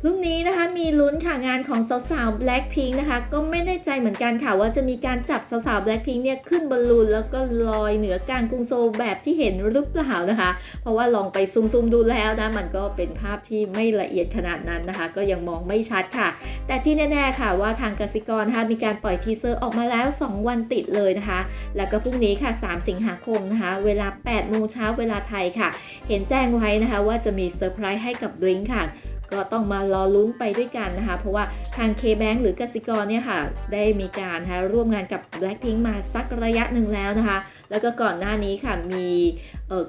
พรุ่งนี้นะคะมีลุ้นค่ะงานของสาวๆ Blackpink นะคะ ก็ไม่แน่ใจเหมือนกันค่ะว่าจะมีการจับสาวๆ Blackpink เนี่ยขึ้นบอลลูนแล้วก็ลอยเหนือกลางกรุงโซลแบบที่เห็นหรือเปล่านะคะ เพราะว่าลองไปซูมๆดูแล้วนะ มันก็เป็นภาพที่ไม่ละเอียดขนาดนั้นนะคะ ก็ยังมองไม่ชัดค่ะ แต่ที่แน่ๆค่ะว่าทางกสิกรนะคะมีการปล่อยทีเซอร์ออกมาแล้ว 2 วันติดเลยนะคะ แล้วก็พรุ่งนี้ค่ะ 3 สิงหาคมนะคะ เวลา8โมงเช้าเวลาไทยค่ะ เห็นแจ้งไว้นะคะว่าจะมีเซอร์ไพรส์ให้กับ Blink ค่ะ ก็ต้องมารอลุ้นไปด้วยกันนะคะ เพราะว่าทาง K-Bank หรือกสิกรเนี่ยค่ะ ได้มีการนะคะร่วมงานกับ Blackpink มาสักระยะหนึ่งแล้วนะคะ แล้วก็ก่อนหน้านี้ค่ะมี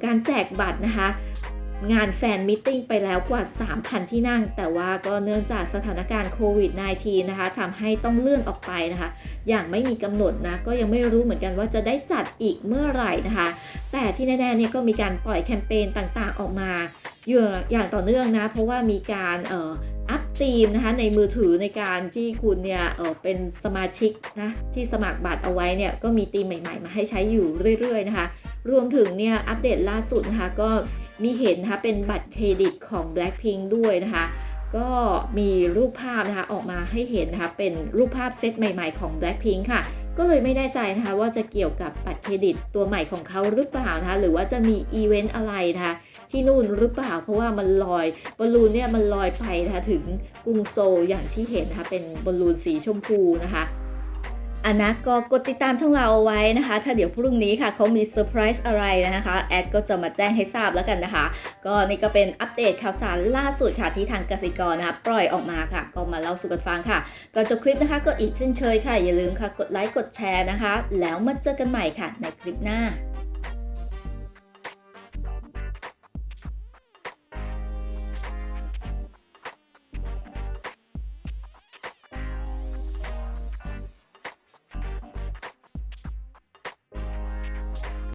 การแจกบัตรนะคะงานแฟนมิทติ้งไปแล้วกว่า 3,000 ที่นั่ง แต่ว่าก็เนื่องจากสถานการณ์โควิด -19 นะคะทำให้ต้องเลื่อนออกไปนะคะ อย่างไม่มีกำหนดนะ ก็ยังไม่รู้เหมือนกันว่าจะได้จัดอีกเมื่อไหร่นะคะ แต่ที่แน่ๆเนี่ยก็มีการปล่อยแคมเปญต่างๆออกมา อยู่อย่างต่อเนื่องนะ เพราะว่ามีการเอ่ออัพธีมนะคะในมือถือในการที่คุณเนี่ยเออเป็นสมาชิกนะที่สมัครบัตรเอาไว้เนี่ยก็มีธีมใหม่ ๆ มาให้ใช้อยู่เรื่อยๆนะคะ รวมถึงเนี่ยอัปเดตล่าสุดนะคะก็มีเห็นนะคะเป็นบัตรเครดิตของ Blackpink ด้วยนะคะ ก็มีรูปภาพนะคะออกมาให้เห็นนะคะเป็นรูปภาพเซตใหม่ๆของ Blackpink ค่ะ ก็เลยไม่แน่ใจนะคะว่าจะเกี่ยวกับบัตรเครดิตตัวใหม่ของเขาหรือเปล่านะคะหรือว่าจะมีอีเวนต์อะไรนะคะ ที่นู่นหรือเปล่า เพราะว่ามันลอยบอลลูนเนี่ยมันลอยไปนะคะถึงกรุงโซลอย่างที่เห็นนะคะเป็นบอลลูนสีชมพูนะคะอันนะก็กดติดตามช่องเราเอาไว้นะคะ ถ้าเดี๋ยวพรุ่งนี้ค่ะเขามีเซอร์ไพรส์อะไรนะคะ แอดก็จะมาแจ้งให้ทราบแล้วกันนะคะ ก็นี่ก็เป็นอัปเดตข่าวสารล่าสุดค่ะที่ทางกสิกรนะคะ ปล่อยออกมาค่ะ ก็มาเล่าสู่กันฟังค่ะก่อนจบคลิปนะคะ ก็อีกเช่นเคยค่ะ อย่าลืมค่ะ กดไลค์กดแชร์นะคะ แล้วมาเจอกันใหม่ค่ะในคลิปหน้า